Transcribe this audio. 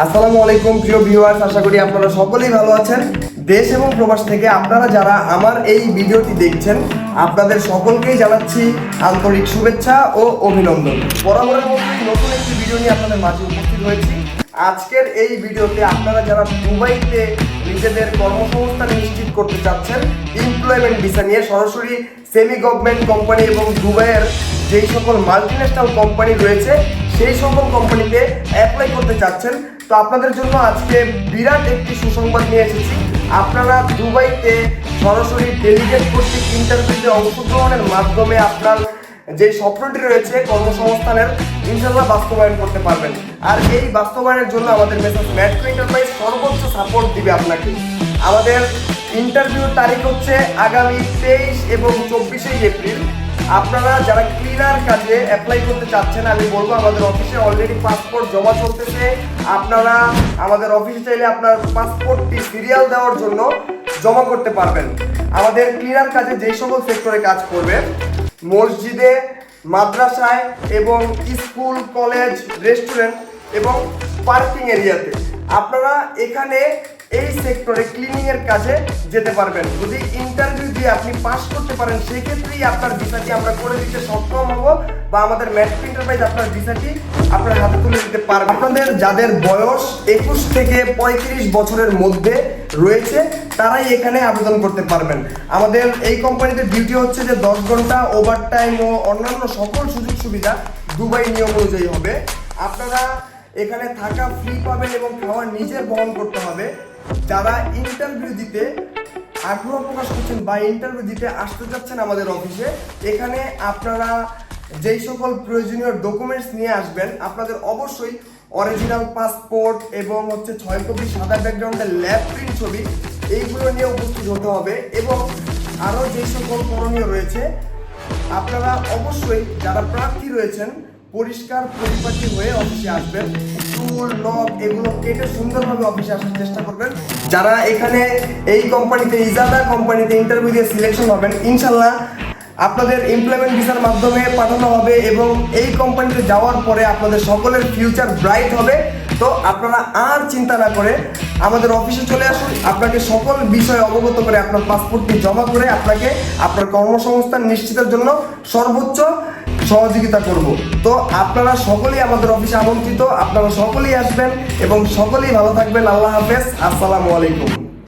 আসসালামু আলাইকুম, প্রিয় ভিউয়ার্স আশা করি আপনারা সকলেই ভালো আছেন। দেশ এবং প্রবাস থেকে আপনারা যারা আমার এই ভিডিওটি দেখছেন, আপনাদের সকলকেই জানাচ্ছি আন্তরিক শুভেচ্ছা ও অভিনন্দন। বরাবরের মতোই নতুন একটি ভিডিও নিয়ে আপনাদের মাঝে উপস্থিত হয়েছি। আজকের এই ভিডিওতে আপনারা যারা দুবাইতে নিজেদের কর্মসংস্থান নিশ্চিত করতে চাচ্ছেন এমপ্লয়মেন্ট ভিসা নিয়ে সরাসরি সেমি গভর্নমেন্ট কোম্পানি এবং দুবাইয়ের যেই সকল মাল্টিন্যাশনাল কোম্পানি রয়েছে সেই সকল কোম্পানিতে অ্যাপ্লাই করতে চাচ্ছেন। তো আপনাদের জন্য আজকে বিরাট একটি সুসংবাদ নিয়ে এসেছি। আপনারা দুবাইতে সরাসরি ডেলিগেট কর্তৃক ইন্টারভিউতে অংশগ্রহণের মাধ্যমে আপনার যে স্বপ্নটি রয়েছে কর্মসংস্থানের ইনশাল্লাহ বাস্তবায়ন করতে পারবেন। আর এই বাস্তবায়নের জন্য আমাদের মেসেজ ম্যাট্রো এন্টারপ্রাইজ সর্বোচ্চ সাপোর্ট দিবে আপনাকে। আমাদের ইন্টারভিউর তারিখ হচ্ছে আগামী তেইশ এবং চব্বিশে এপ্রিল। আপনারা যারা ক্লিনার কাজে অ্যাপ্লাই করতে চাচ্ছেন, আমি বলব আমাদের অফিসে অলরেডি পাসপোর্ট জমা চলতেছে। আপনারা আমাদের অফিসে চাইলে আপনার পাসপোর্টটি সিরিয়াল দেওয়ার জন্য জমা করতে পারবেন। আমাদের ক্লিনার কাজে যেই সকল সেক্টরে কাজ করবে, মসজিদে, মাদ্রাসায় এবং স্কুল, কলেজ রেস্টুরেন্ট এবং পার্কিং এরিয়াতে। আপনারা এখানে এই সেক্টরে ক্লিনিংয়ের কাজে যেতে পারবেন। যদি ইন্টারভিউ দিয়ে আপনি পাস করতে পারেন সেই ক্ষেত্রেই আপনার ভিসাটি আমরা করে দিতে সক্ষম হব বা আমাদের ম্যাট্রিক এন্টারপ্রাইজ আপনার ভিসাটি আপনার হাতে তুলে দিতে পারবে। আপনাদের যাদের বয়স একুশ থেকে পঁয়ত্রিশ বছরের মধ্যে রয়েছে, তারাই এখানে আবেদন করতে পারবেন। আমাদের এই কোম্পানিতে ডিউটি হচ্ছে যে দশ ঘণ্টা ওভার টাইম ও অন্যান্য সকল সুযোগ সুবিধা দুবাই নিয়ম অনুযায়ী হবে। আপনারা এখানে থাকা ফ্রি পাবেন এবং খাওয়া নিজে বহন করতে হবে। যারা ইন্টারভিউ দিতে আগ্রহ প্রকাশ করছেন বা ইন্টারভিউ দিতে আসতে যাচ্ছেন আমাদের অফিসে এখানে আপনারা যেই সকল প্রয়োজনীয় ডকুমেন্টস নিয়ে আসবেন, আপনাদের অবশ্যই অরিজিনাল পাসপোর্ট এবং হচ্ছে ছয় কপি সাদা ব্যাকগ্রাউন্ডের ল্যাব প্রিন্ট ছবি, এইগুলো নিয়ে উপস্থিত হতে হবে এবং আরও যে সকল করণীয় রয়েছে, আপনারা অবশ্যই যারা প্রার্থী রয়েছেন পরিষ্কার পরিপাটি হয়ে অফিসে আসবেন। চুল, নখ এগুলো কেটে সুন্দরভাবে অফিসে আসার চেষ্টা করবেন। যারা এখানে এই কোম্পানিতে ইজাদা কোম্পানিতে ইন্টারভিউ দিয়ে সিলেকশন হবেন ইনশাল্লাহ আপনাদের এমপ্লয়মেন্ট ভিসার মাধ্যমে পাঠানো হবে এবং এই কোম্পানিতে যাওয়ার পরে আপনাদের সকলের ফিউচার ব্রাইট হবে। তো আপনারা আর চিন্তা না করে আমাদের অফিসে চলে আসুন। আপনাকে সকল বিষয়ে অবগত করে আপনার পাসপোর্টটি জমা করে আপনাকে আপনার কর্মসংস্থান নিশ্চিতের জন্য সর্বোচ্চ সহযোগিতা করব। তো আপনারা সকলেই আমাদের অফিসে আমন্ত্রিত, আপনারা সকলেই আসবেন এবং সকলেই ভালো থাকবেন। আল্লাহ হাফেজ। আসসালামু আলাইকুম।